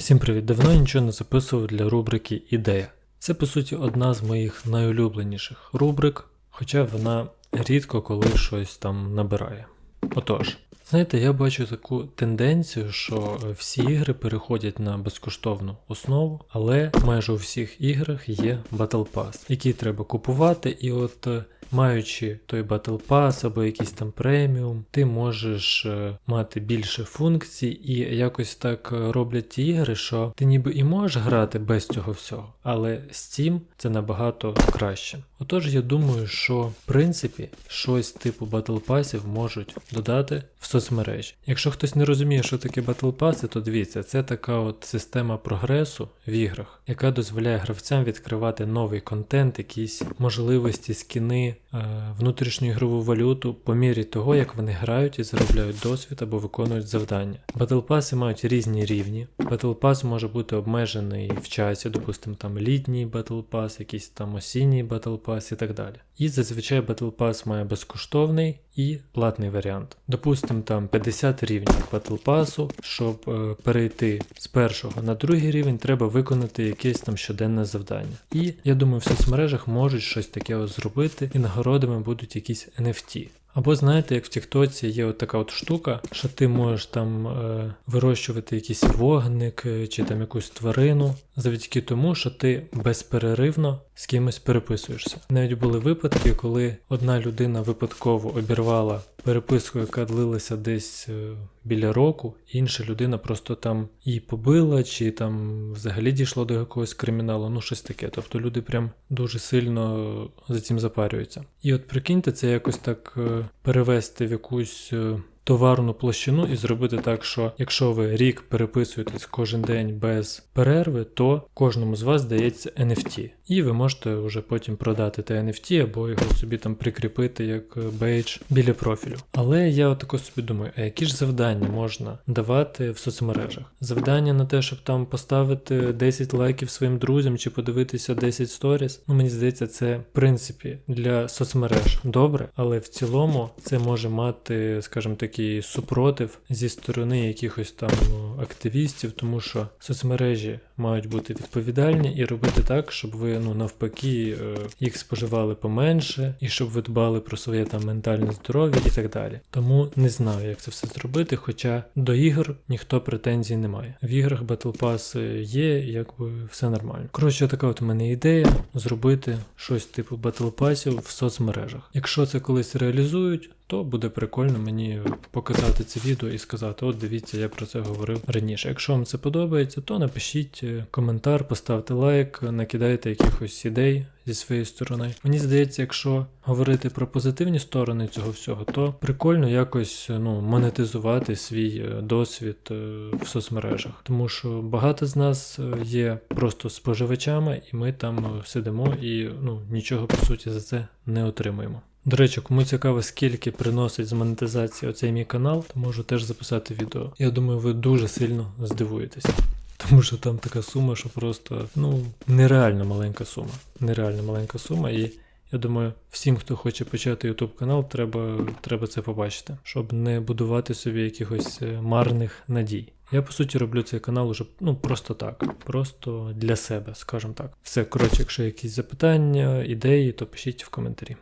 Всім привіт! Давно нічого не записував для рубрики Ідея. Це по суті одна з моїх найулюбленіших рубрик, хоча вона рідко коли щось там набирає. Отож, знаєте, я бачу таку тенденцію, що е, всі ігри переходять на безкоштовну основу, але майже у всіх іграх є Battle Pass, який треба купувати, і от е, маючи той Battle Pass або якийсь там преміум, ти можеш е, мати більше функцій, і якось так роблять ті ігри, що ти ніби і можеш грати без цього всього, але Steam це набагато краще. Отож, я думаю, що в принципі щось типу Passів можуть додати в соцмережі. Якщо хтось не розуміє, що таке Pass, то дивіться, це така от система прогресу в іграх, яка дозволяє гравцям відкривати новий контент, якісь можливості, скіни, е, внутрішню ігрову валюту по мірі того, як вони грають і заробляють досвід або виконують завдання. Pass мають різні рівні. Pass може бути обмежений в часі, допустимо, там літній Pass, якийсь там осінній Battle Pass і так далі. І зазвичай Battle Pass має безкоштовний і платний варіант. Допустимо, там 50 рівнів Battle Pass, щоб е, перейти з першого на другий рівень, треба виконати якесь там щоденне завдання. І я думаю, в соцмережах можуть щось таке зробити, і нагородами будуть якісь NFT. Або знаєте, як в Тіктоці є от така от штука, що ти можеш там е, вирощувати якийсь вогник е, чи там якусь тварину завдяки тому, що ти безперервно з кимось переписуєшся. Навіть були випадки, коли одна людина випадково обірвала переписку, яка длилася десь е, біля року, інша людина просто там її побила, чи там взагалі дійшло до якогось криміналу, ну щось таке. Тобто люди прям дуже сильно за цим запарюються. І от прикиньте, це якось так е, перевести в якусь. Товарну площину і зробити так, що якщо ви рік переписуєтесь кожен день без перерви, то кожному з вас дається NFT. І ви можете вже потім продати те NFT або його собі там прикріпити як е, бейдж біля профілю. Але я отако собі думаю, а які ж завдання можна давати в соцмережах? Завдання на те, щоб там поставити 10 лайків своїм друзям чи подивитися 10 сторіс. Ну мені здається, це в принципі для соцмереж добре, але в цілому це може мати, скажімо такий супротив зі сторони якихось там активістів, тому що соцмережі мають бути відповідальні і робити так, щоб ви ну навпаки е, їх споживали поменше, і щоб ви дбали про своє там ментальне здоров'я і так далі. Тому не знаю, як це все зробити, хоча до ігор ніхто претензій не має. В іграх Battle Pass є, якби все нормально. Коротше, така от у мене ідея зробити щось типу Battle Passів в соцмережах. Якщо це колись реалізують, то буде прикольно мені показати це відео і сказати: от дивіться, я про це говорив раніше. Якщо вам це подобається, то напишіть е, коментар, поставте лайк, накидайте якихось ідей зі своєї сторони. Мені здається, якщо говорити про позитивні сторони цього всього, то прикольно якось ну, монетизувати свій е, досвід е, в соцмережах. Тому що багато з нас е, є просто споживачами, і ми там е, сидимо і ну, нічого по суті за це не отримуємо. До речі, кому цікаво, скільки приносить з монетизації оцей мій канал, то можу теж записати відео. Я думаю, ви дуже сильно здивуєтеся. Тому що там така сума, що просто ну нереально маленька сума. Нереально маленька сума. І я думаю, всім, хто хоче почати YouTube канал, треба, треба це побачити, щоб не будувати собі якихось е, марних надій. Я по суті роблю цей канал уже ну просто так, просто для себе, скажімо так. Все, коротше, якщо якісь запитання, ідеї, то пишіть в коментарі.